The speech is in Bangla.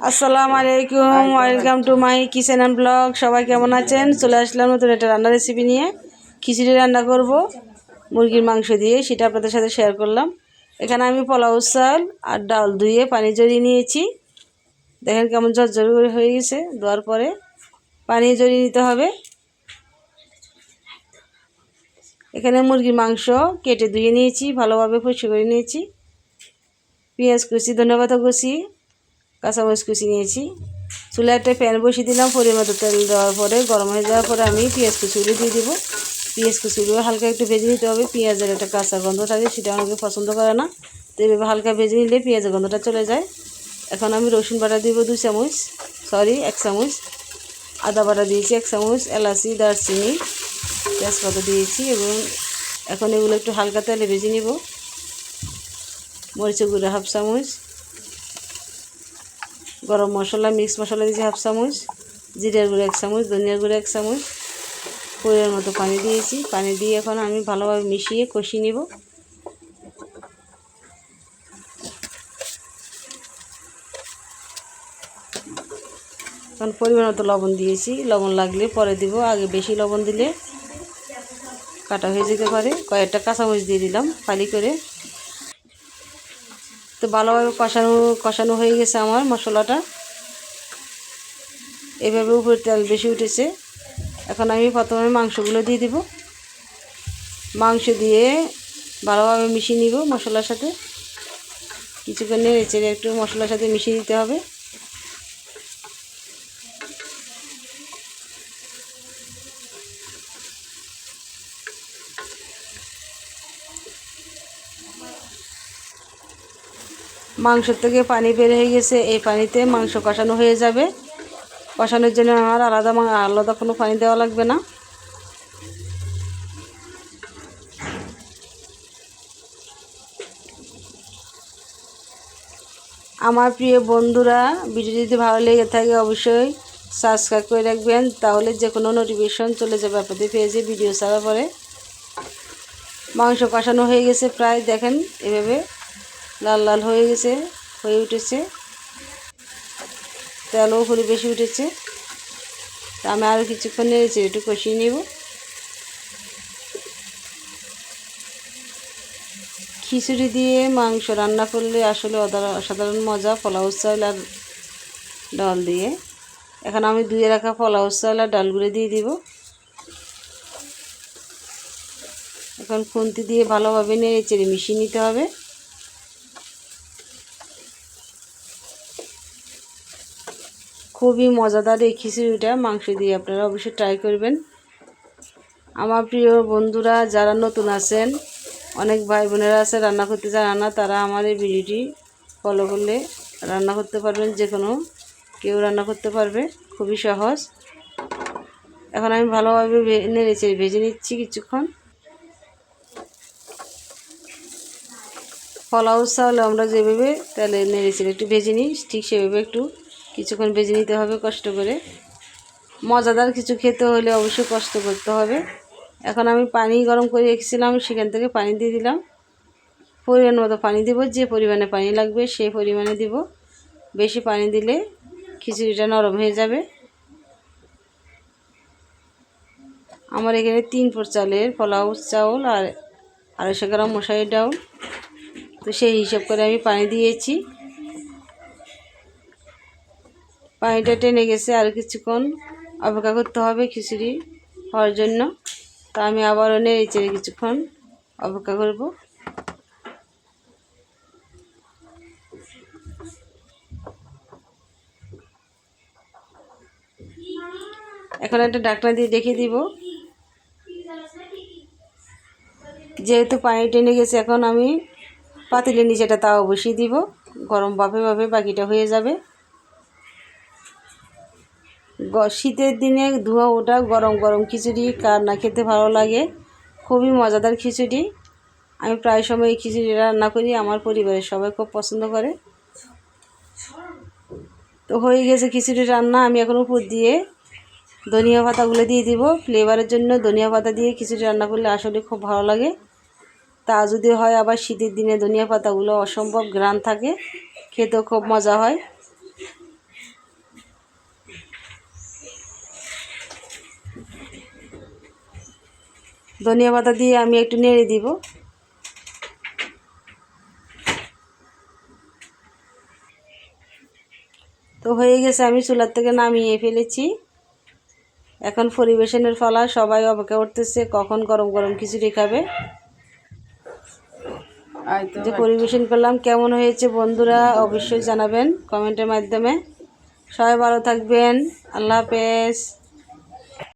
আসসালামু আলাইকুম welcome to my kitchen and blog. সবাই কেমন আছেন? চলে আসলাম নতুন একটা রান্নার রেসিপি নিয়ে। খিচুড়ি রান্না করব মুরগির মাংস দিয়ে সেটা আপনাদের সাথে শেয়ার করলাম। এখানে আমি পোলাও চাল আর ডাল ধুয়ে পানি জড়িয়ে নিয়েছি। দেখেন কেমন ঝরঝর করে হয়ে গেছে। দেওয়ার পরে পানি জড়িয়ে নিতে হবে। এখানে মুরগির মাংস কেটে ধুয়ে নিয়েছি ভালোভাবে পরিষ্কার করে নিয়েছি। পেঁয়াজ কুচি ধন্যবাদ কুচি কাঁচামরিচ কুচি নিয়েছি। চুলে একটা প্যান বসিয়ে দিলাম, পরিমাণ তেল দেওয়ার পরে, গরম হয়ে যাওয়ার পরে আমি পেঁয়াজ কুচিগুলো দিয়ে দেবো। পেঁয়াজ কুচিগুলো হালকা একটু ভেজে নিতে হবে, পেঁয়াজের একটা কাঁচা গন্ধ থাকে, সেটা অনেকে পছন্দ করে না। তো এইভাবে হালকা ভেজে নিলে পেঁয়াজের গন্ধটা চলে যায়। এখন আমি রসুন বাটা দিব দুই চামচ সরি এক চামচ। আদা বাটা দিয়েছি এক চামচ, এলাচি, দারচিনি, তেজপাতা দিয়েছি এবং এখন এগুলো একটু হালকা তেলে ভেজে নিব। মরিচের গুঁড়ো হাফ চামচ। গরম মশলা মিক্স মশলা দিয়েছি হাফ চামচ, জিরার গুঁড়ো এক চামচ, ধনিয়ার গুঁড়ো এক চামচ, পরিমাণ মতো পানি দিয়েছি। পানি দিয়ে এখন আমি ভালোভাবে মিশিয়ে কষিয়ে নেব। এখন পরিমাণ মতো লবণ দিয়েছি। লবণ লাগলে পরে দিব। আগে বেশি লবণ দিলে কাটা হয়ে যেতে পারে। কয়েকটা কাঁচামরিচ দিয়ে দিলাম, ফালি করে। তো ভালোভাবে কষানো কষানো হয়ে গেছে আমার মশলাটা। এভাবে উপরে তেল বেশি উঠেছে। এখন আমি প্রথমে মাংসগুলো দিয়ে দিব। মাংস দিয়ে ভালোভাবে মিশিয়ে নিব মশলার সাথে। কিছুক্ষণ নেড়ে চেড়ে একটু মশলার সাথে মিশিয়ে দিতে হবে। মাংস থেকে পানি বের হয়ে গেছে। এই পানিতে মাংস কষানো হয়ে যাবে। কষানোর জন্য আমার আলাদা আলাদা কোনো পানি দেওয়া লাগবে না। আমার প্রিয় বন্ধুরা ভিডিও যদি ভালো লেগে থাকে অবশ্যই সাবস্ক্রাইব করে রাখবেন, তাহলে যে কোনো নোটিফিকেশন চলে যাবে আপনাদের পেজে ভিডিও ছাড়ার পরে। মাংস কষানো হয়ে গেছে প্রায়, দেখেন এভাবে লাল লাল হয়ে গেছে, হয়ে উঠেছে। তেলও খুলে বেশি উঠেছে। তা আমি আরও কিছুক্ষণ নেড়েছি একটু কষিয়ে নেব। খিচুড়ি দিয়ে মাংস রান্না করলে আসলে অসাধারণ মজা, পোলাও চাল আর ডাল দিয়ে। এখন আমি ধুয়ে রাখা পোলাও চাল আর ডালগুলো দিয়ে দিব। এখন খুন্তি দিয়ে ভালোভাবে নেড়ে চেড়ে মিশিয়ে নিতে হবে। খুবই মজাদার এই খিচুড়িটা, মাংস দিয়ে আপনারা অবশ্যই ট্রাই করবেন। আমার প্রিয় বন্ধুরা, যারা নতুন আছেন, অনেক ভাই বোনেরা আছে, রান্না করতে জানা না, তারা আমার এই ভিডিওটি ফলো করলে রান্না করতে পারবেন যে কোনো কেউ রান্না করতে পারবে, খুবই সহজ। এখন আমি ভালোভাবে নেড়েছি ভেজে নিচ্ছি কিছুক্ষণ। ফলাও চাউলে আমরা যেভাবে তাহলে নেড়েছি একটু ভেজে নিই, ঠিক সেভাবে একটু কিছুক্ষণ বেজে নিতে হবে কষ্ট করে। মজাদার কিছু খেতে হলে অবশ্যই কষ্ট করতে হবে। এখন আমি পানি গরম করে রেখেছিলাম, সেখান থেকে পানি দিয়ে দিলাম। পরিমাণ মতো পানি দেব, যে পরিমাণে পানি লাগবে সেই পরিমাণে দিব। বেশি পানি দিলে খিচুড়িটা নরম হয়ে যাবে। আমার এখানে তিন পর চালের পোলাও চাউল আর আড়াইশো গ্রাম মশারি ডাউল। তো সেই হিসাব করে আমি পানি দিয়েছি। পানিটা টেনে গেছে আর কিছুক্ষণ অপেক্ষা করতে হবে খিচুড়ি হওয়ার জন্য। তা আমি আবারও নেড়ে চেড়ে কিছুক্ষণ অপেক্ষা করব। এখন একটা ডাকনা দিয়ে দেখে দিব। যেহেতু পানি টেনে গেছে, এখন আমি পাতিলের নিচেটা তাও বসিয়ে দিব। গরম বাপে বাপে বাকিটা হয়ে যাবে। শীতের দিনে ধোঁয়া ওটা গরম গরম খিচুড়ি, কার না খেতে ভালো লাগে, খুবই মজাদার খিচুড়ি। আমি প্রায় সময় এই খিচুড়ি রান্না করি, আমার পরিবারের সবাই খুব পছন্দ করে। তো হয়ে গেছে খিচুড়ি রান্না, আমি এখন উপর দিয়ে ধনিয়া পাতাগুলো দিয়ে দিব। ফ্লেভারের জন্য ধনিয়া পাতা দিয়ে খিচুড়ি রান্না করলে আসলে খুব ভালো লাগে। তা যদি হয় আবার শীতের দিনে ধনিয়া পাতাগুলো অসম্ভব গ্রান থাকে, খেতেও খুব মজা হয়। ধনিয়া পাতা দিয়ে আমি একটু নেড়ে দিব। তো হয়ে গেছে আমি চুলার থেকে নামিয়ে ফেলেছি। এখন পরিবেশনের ফলা সবাই অপেক্ষা করতেছে কখন গরম গরম খিচুড়ি খাবে। যে পরিবেশন করলাম কেমন হয়েছে বন্ধুরা অবশ্যই জানাবেন কমেন্টের মাধ্যমে। সবাই ভালো থাকবেন আল্লাহ হাফেজ।